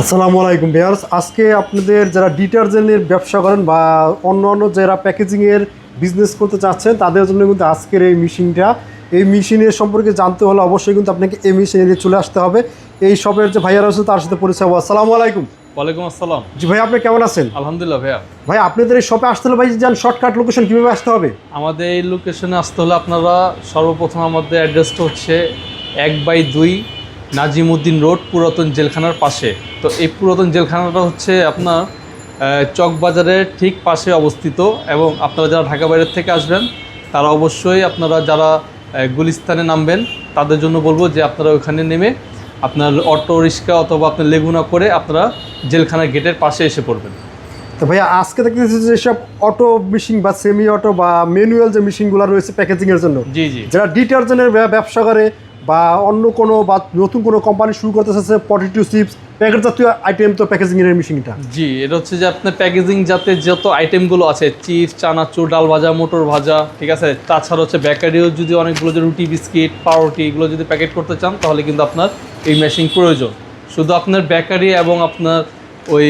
আসসালামু আলাইকুম বিয়ার্স আজকে আপনাদের যারা ডিটারজেন্টের ব্যবসা করেন বা অন্য অন্য যারা প্যাকেজিংয়ের বিজনেস করতে চাচ্ছেন তাদের জন্য কিন্তু আজকের এই মেশিনটা। এই মেশিনের সম্পর্কে জানতে হলে অবশ্যই কিন্তু আপনাকে এই মেশিনে চলে আসতে হবে। এই শপের যে ভাইয়ারা আছে তার সাথে পরিচয় হব। আসসালামু আলাইকুম। ওয়ালাইকুম আসসালাম। জি ভাই আপনি কেমন আছেন? আলহামদুলিল্লাহ ভাইয়া। ভাই আপনাদের এই শপে আসতে হলে ভাই যান শর্টকাট লোকেশন কীভাবে আসতে হবে? আমাদের এই লোকেশনে আসতে হলে আপনারা সর্বপ্রথম আমাদের অ্যাড্রেসটা হচ্ছে এক বাই দুই নাজিমুদ্দিন রোড পুরাতন জেলখানার পাশে। তো এই পুরাতন জেলখানাটা হচ্ছে আপনার চকবাজারের ঠিক পাশে অবস্থিত এবং আপনারা যারা ঢাকা বাইরের থেকে আসবেন তারা অবশ্যই আপনারা যারা গুলিস্তানে নামবেন তাদের জন্য বলব যে আপনারা ওখানে নেমে আপনার অটো রিক্সা অথবা আপনার লেগুনা করে আপনারা জেলখানার গেটের পাশে এসে পড়বেন। তো ভাইয়া আজকে দেখতেছি যেসব অটো মেশিন বা সেমি অটো বা ম্যানুয়াল যে মেশিনগুলো রয়েছে প্যাকেজিংয়ের জন্য জি জি। যারা ডিটারজেন্টের ব্যবসা করে বা অন্য কোনো বা নতুন কোনো কোম্পানি শুরু করতে চাচ্ছে পটেটো চিপস প্যাকেট জাতীয় আইটেম তো প্যাকেজিং প্যাকেজিংয়ের মেশিনটা জি, এটা হচ্ছে যে আপনার প্যাকেজিং যাতে যত আইটেমগুলো আছে চিপস চানাচুর, ডাল ভাজা, মোটর ভাজা, ঠিক আছে? তাছাড়া হচ্ছে বেকারিও যদি অনেকগুলো যে রুটি, বিস্কিট, পাউরুটি এগুলো যদি প্যাকেট করতে চান, তাহলে কিন্তু আপনার এই মেশিন প্রয়োজন। শুধু আপনার বেকারি এবং আপনার ওই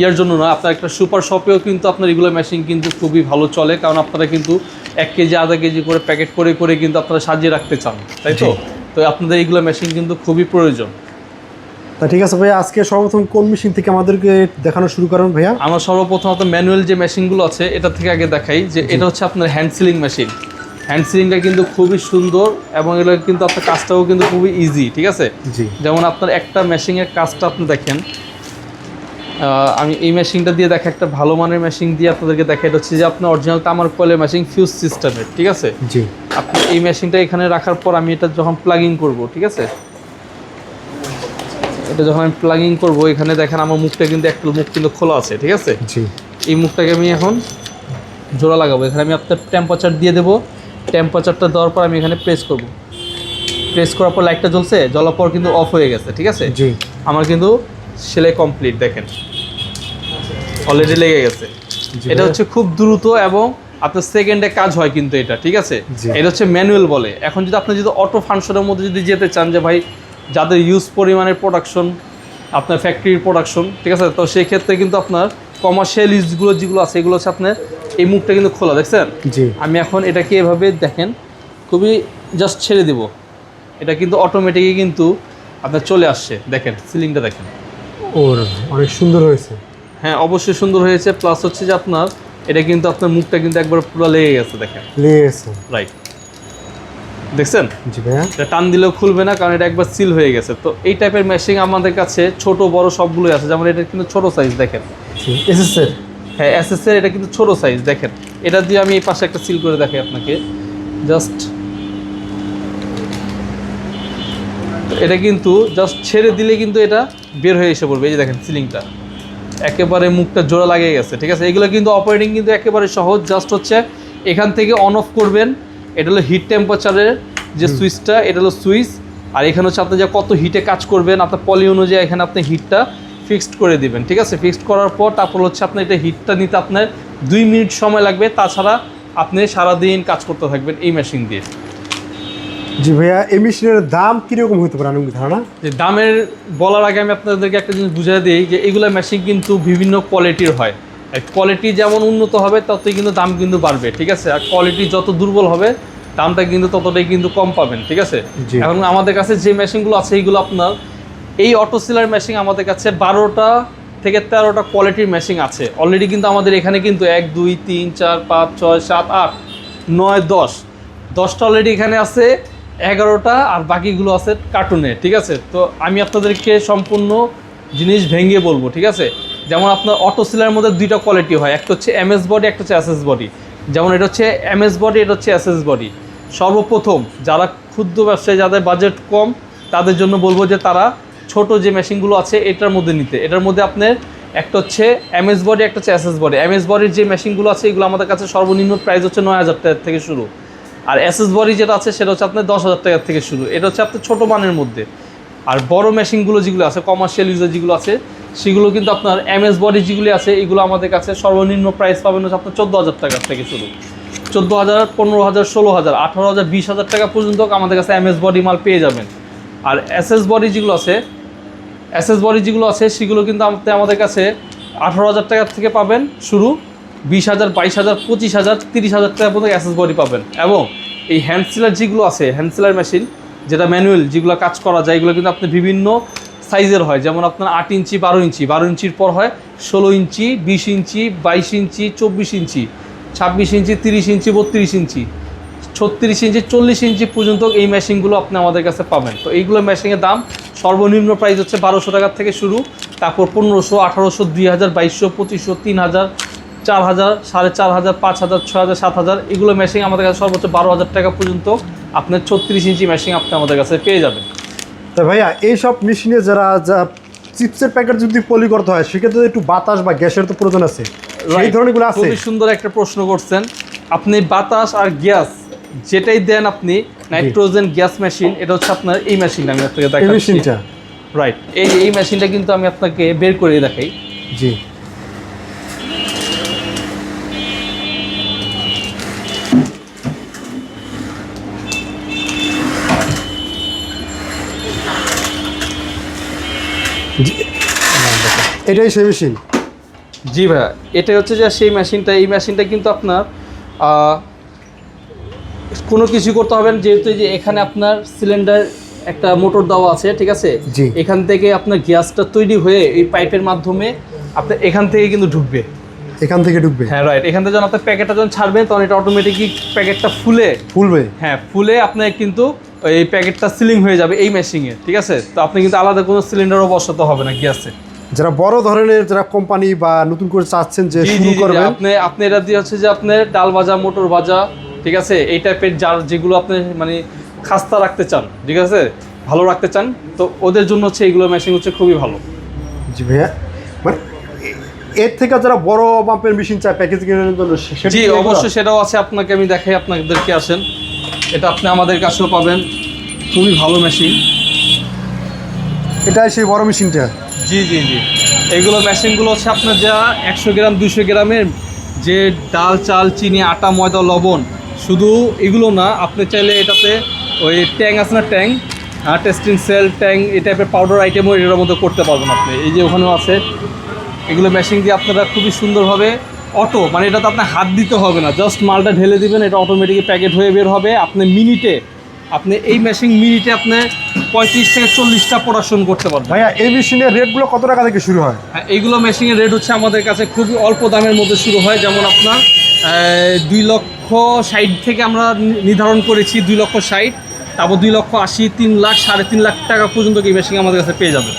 ইয়ার জন্য না, আপনার একটা সুপার শপেও কিন্তু আপনার এগুলো মেশিন কিন্তু খুবই ভালো চলে, কারণ আপনারা কিন্তু এক কেজি আধা কেজি করে প্যাকেট করে করে কিন্তু আপনারা সাজিয়ে রাখতে চান তাই তো? তো আপনাদের এইগুলো মেশিন কিন্তু খুবই প্রয়োজন। তা ঠিক আছে ভাইয়া আজকে সর্বপ্রথম কোন মেশিন থেকে আমাদেরকে দেখানো শুরু করেন ভাইয়া? আমরা সর্বপ্রথম আপনার ম্যানুয়াল যে মেশিনগুলো আছে এটা থেকে আগে দেখাই যে এটা হচ্ছে আপনার হ্যান্ড সিলিং মেশিন হ্যান্ড সিলিংটা কিন্তু খুবই সুন্দর এবং এটা কিন্তু আপনার কাজটাও কিন্তু খুবই ইজি ঠিক আছে? যেমন আপনার একটা মেশিনের কাজটা আপনি দেখেন আমি এই মেশিনটা দিয়ে দেখা একটা ভালো মানের মেশিন দিয়ে আপনাদেরকে দেখা এটা হচ্ছে যে আপনার অরিজিনাল তামার কয়েলের মেশিন ফিউজ সিস্টেমের ঠিক আছে? জি। আপনি এই মেশিনটা এখানে রাখার পর আমি এটা যখন প্লাগিং করব ঠিক আছে? এটা যখন আমি প্লাগিং করব এখানে দেখেন আমার মুখটা কিন্তু একটা মুখ কিন্তু খোলা আছে ঠিক আছে? জি। এই মুখটাকে আমি এখন জোড়া লাগাবো। এখানে আমি আপনার টেম্পারেচার দিয়ে দেবো। টেম্পারেচারটা দেওয়ার পর আমি এখানে প্রেস করব। প্রেস করার পর লাইটটা জ্বলছে জ্বলার পর কিন্তু অফ হয়ে গেছে ঠিক আছে? জি। আমার কিন্তু সেলাই কমপ্লিট দেখেন। অলরেডি লেগে গেছে। এটা হচ্ছে খুব দ্রুত এবং আপনার সেকেন্ডে কাজ হয় কিন্তু এটা ঠিক আছে? এটা হচ্ছে ম্যানুয়াল বলে। এখন যদি আপনি যদি অটো ফাংশনের মধ্যে যদি যেতে চান যে ভাই যাদের ইউজ পরিমাণের প্রোডাকশন আপনার ফ্যাক্টরির প্রোডাকশন ঠিক আছে? তো সেই ক্ষেত্রে কিন্তু আপনার কমার্শিয়াল ইউজগুলো যেগুলো আছে এগুলো হচ্ছে আপনার এই মুখটা কিন্তু খোলা দেখছেন? আমি এখন এটাকে এভাবে দেখেন খুবই জাস্ট ছেড়ে দিব। এটা কিন্তু অটোমেটিকই কিন্তু আপনার চলে আসছে। দেখেন সিলিংটা দেখেন। ওর অনেক সুন্দর হয়েছে। হ্যাঁ অবশ্যই সুন্দর হয়েছে। প্লাস হচ্ছে যে আপনার এটা কিন্তু আপনার মুখটা কিন্তু একবার পুরো লেগে গেছে দেখেন। লেগেছে রাইট দেখছেন? জি ভাইয়া। এটা টান দিলেও খুলবে না কারণ এটা একবার সিল হয়ে গেছে। তো এই টাইপের মেশিন আমাদের কাছে ছোট বড় সবগুলোই আছে। যেমন এটা কিন্তু ছোট সাইজ দেখেন। এসএসএর হ্যাঁ এসএসের এটা কিন্তু ছোট সাইজ দেখেন। এটা দিয়ে আমি এই পাশে একটা সিল করে দেখাই আপনাকে। জাস্ট এটা কিন্তু জাস্ট ছেড়ে দিলে কিন্তু এটা বের হয়ে এসে পড়বে এই যে দেখেন সিলিংটা একেবারে মুখটা জোড়া লাগিয়ে গেছে ঠিক আছে? এগুলো কিন্তু অপারেটিং কিন্তু একেবারে সহজ জাস্ট হচ্ছে এখান থেকে অন অফ করবেন। এটা হলো হিট টেম্পারেচারের যে সুইচটা এটা হলো সুইচ। আর এখানে হচ্ছে আপনি যে কত হিটে কাজ করবেন আপনার পলি অনুযায়ী এখানে আপনি হিটটা ফিক্সড করে দিবেন ঠিক আছে? ফিক্সড করার পর তারপর হচ্ছে আপনার এটা হিটটা নিতে আপনার দুই মিনিট সময় লাগবে। তাছাড়া আপনি সারাদিন কাজ করতে থাকবেন এই মেশিন দিয়ে। জি ভাইয়া এই মেশিনের দাম কীরকম হতে পারে আনুমানিক ধারণা? যে দামের বলার আগে আমি আপনাদেরকে একটা জিনিস বুঝিয়ে দিই যে এগুলো মেশিন কিন্তু বিভিন্ন কোয়ালিটির হয়। কোয়ালিটি যেমন উন্নত হবে ততই কিন্তু দাম কিন্তু বাড়বে ঠিক আছে? আর কোয়ালিটি যত দুর্বল হবে দামটা কিন্তু ততটাই কিন্তু কম পাবেন ঠিক আছে। এখন আমাদের কাছে যে মেশিনগুলো আছে এইগুলো আপনার এই অটো সিলার মেশিন আমাদের কাছে বারোটা থেকে তেরোটা কোয়ালিটির মেশিন আছে। অলরেডি কিন্তু আমাদের এখানে কিন্তু এক দুই তিন চার পাঁচ ছয় সাত আট নয় দশ। দশটা অলরেডি এখানে আছে। এগারোটা আর বাকিগুলো আছে কার্টুনে ঠিক আছে? তো আমি আপনাদেরকে সম্পূর্ণ জিনিস ভেঙে বলব, ঠিক আছে? যেমন আপনার অটো সিলার মধ্যে দুইটা কোয়ালিটি হয়, একটা হচ্ছে এমএস বডি একটা হচ্ছে এসএস বডি যেমন এটা হচ্ছে এমএস বডি এটা হচ্ছে এসএস বডি সর্বপ্রথম যারা ক্ষুদ্র ব্যবসায়ী, যাদের বাজেট কম, তাদের জন্য বলব যে তারা ছোট যে মেশিনগুলো আছে, এটার মধ্যে নিতে। এটার মধ্যে আপনার একটা হচ্ছে এমএস বডি একটা হচ্ছে এসএস বডি এমএস বডির যে মেশিনগুলো আছে, এগুলো আমাদের কাছে সর্বনিম্ন প্রাইস হচ্ছে নয় হাজার টাকা থেকে শুরু। আর এসএস বডি যেটা আছে, সেটা হচ্ছে আপনার দশ হাজার টাকা থেকে শুরু। এটা হচ্ছে আপনার ছোটো মানের মধ্যে। আর বড় মেশিনগুলো যেগুলো আছে কমার্শিয়াল ইউজার যেগুলো আছে, সেগুলো কিন্তু আপনার এমএস বডি যেগুলি আছে, এগুলো আমাদের কাছে সর্বনিম্ন প্রাইস পাবেন হচ্ছে আপনার চোদ্দ হাজার টাকার থেকে শুরু। চোদ্দ হাজার, পনেরো হাজার, ষোলো হাজার, আঠারো হাজার, বিশ হাজার টাকা পর্যন্ত আমাদের কাছে এমএস বডি মাল পেয়ে যাবেন। আর এসএস বডি যেগুলো আছে এসএস বডি যেগুলো আছে, সেগুলো কিন্তু আপনি আমাদের কাছে আঠারো হাজার টাকার থেকে পাবেন শুরু। বিশ হাজার, বাইশ হাজার, পঁচিশ হাজার, তিরিশ হাজার টাকা পর্যন্ত বডি পাবেন। এবং এই হ্যান্ড সিলার যেগুলো আছে হ্যান্ড সিলার মেশিন যেটা ম্যানুয়াল যেগুলো কাজ করা যায়, এগুলো কিন্তু আপনি বিভিন্ন সাইজের হয়। যেমন আপনার আট ইঞ্চি, বারো ইঞ্চি। বারো ইঞ্চির পর হয় ষোলো ইঞ্চি, বিশ ইঞ্চি, বাইশ ইঞ্চি, চব্বিশ ইঞ্চি, ছাব্বিশ ইঞ্চি, তিরিশ ইঞ্চি, বত্রিশ ইঞ্চি, ছত্রিশ ইঞ্চি, চল্লিশ ইঞ্চি পর্যন্ত এই মেশিনগুলো আপনি আমাদের কাছে পাবেন। তো এইগুলো মেশিনের দাম সর্বনিম্ন প্রাইস হচ্ছে বারোশো টাকার থেকে শুরু, তারপর পনেরোশো, আঠারোশো, দুই হাজার, বাইশশো, পঁচিশশো, তিন হাজার চার হাজার সাড়ে চার হাজার পাঁচ হাজার ছয় হাজার সাত হাজার এগুলো মেশিন আমাদের কাছে সর্বোচ্চ বারো হাজার টাকা পর্যন্ত আপনার ছত্রিশ ইঞ্চি মেশিন আপনি আমাদের কাছে পেয়ে যাবেন। তা ভাইয়া এইসব মেশিনে যারা যা চিপসের প্যাকেট যদি পলি করতে হয় সেক্ষেত্রে একটু বাতাস বা গ্যাসের তো প্রয়োজন আছে। এই. ধরনেরগুলো আছে? খুবই সুন্দর একটা প্রশ্ন করছেন। আপনি বাতাস আর গ্যাস যেটাই দেন আপনি নাইট্রোজেন গ্যাস মেশিন এটা হচ্ছে আপনার এই মেশিনটা আমি আপনাকে এই দেখাচ্ছি। মেশিনটা রাইট এই এই মেশিনটা কিন্তু আমি আপনাকে বের করে দেখাই। জি। এটাই সেই মেশিন জি ভাইয়া এটা হচ্ছে যে সেই মেশিনটা এই মেশিনটা কিন্তু আপনার কোনো কিছু করতে হবে না যেহেতু যে এখানে আপনার সিলিন্ডার একটা মোটর দেওয়া আছে ঠিক আছে। এখান থেকে আপনার গ্যাসটা তৈরি হয়ে এই পাইপের মাধ্যমে আপনার এখান থেকে কিন্তু ঢুকবে। এখান থেকে ঢুকবে? হ্যাঁ রাইট এখান থেকে যখন আপনার প্যাকেটটা যখন ছাড়বেন তখন এটা অটোমেটিকলি প্যাকেটটা ফুলে। ফুলবে? হ্যাঁ ফুলে আপনার কিন্তু এই প্যাকেটটা সিলিং হয়ে যাবে এই মেশিনে ঠিক আছে? তো আপনি কিন্তু আলাদা কোনো সিলিন্ডারও বসাতে হবে না গ্যাসে যারা বড় ধরনের যারা কোম্পানি বা নতুন করে চাচ্ছেন যে শুরু করবেন। আপনি আপনি এটা দিয়ে হচ্ছে যে আপনি ডাল ভাজা মোটর ভাজা ঠিক আছে? এই টাইপের যার যেগুলো আপনি মানে খাস্তা রাখতে চান ঠিক আছে? ভালো রাখতে চান তো ওদের জন্য হচ্ছে এইগুলো মেশিন হচ্ছে খুবই ভালো। জি ভাইয়া মানে এর থেকে যারা বড় মাপের মেশিন চায় প্যাকেজিং এর জন্য জি অবশ্যই সেটাও আছে আপনাকে আমি দেখাই আপনাদেরকে আসেন। এটা আপনি আমাদের কাছেও পাবেন। খুবই ভালো মেশিন এটাই সেই বড় মেশিনটা জি জি জি। এগুলো মেশিনগুলো হচ্ছে আপনার যা একশো গ্রাম দুশো গ্রামের যে ডাল চাল চিনি আটা ময়দা লবণ শুধু এগুলো না আপনি চাইলে এটাতে ওই ট্যাং আছে না ট্যাং? হ্যাঁ টেস্টিং সেল ট্যাং এই টাইপের পাউডার আইটেমও এটার মধ্যে করতে পারবেন আপনি। এই যে ওখানেও আছে। এগুলো মেশিন দিয়ে আপনারা খুবই সুন্দরভাবে অটো মানে এটাতে আপনার হাত দিতে হবে না জাস্ট মালটা ঢেলে দিবেন এটা অটোমেটিক প্যাকেট হয়ে বের হবে। আপনি মিনিটে আপনি এই মেশিন মিনিটে আপনি পঁয়ত্রিশ থেকে চল্লিশটা প্রোডাকশন করতে পারবেন। ভাইয়া এই মেশিনের রেটগুলো কত টাকা থেকে শুরু হয়? হ্যাঁ, এইগুলো মেশিনের রেট হচ্ছে আমাদের কাছে খুবই অল্প দামের মধ্যে শুরু হয়। যেমন আপনার দুই লক্ষ ষাট থেকে আমরা নির্ধারণ করেছি দুই লক্ষ ষাট। তারপর দুই লক্ষ আশি তিন লাখ সাড়ে তিন লাখ টাকা পর্যন্ত এই মেশিন আমাদের কাছে পেয়ে যাবে।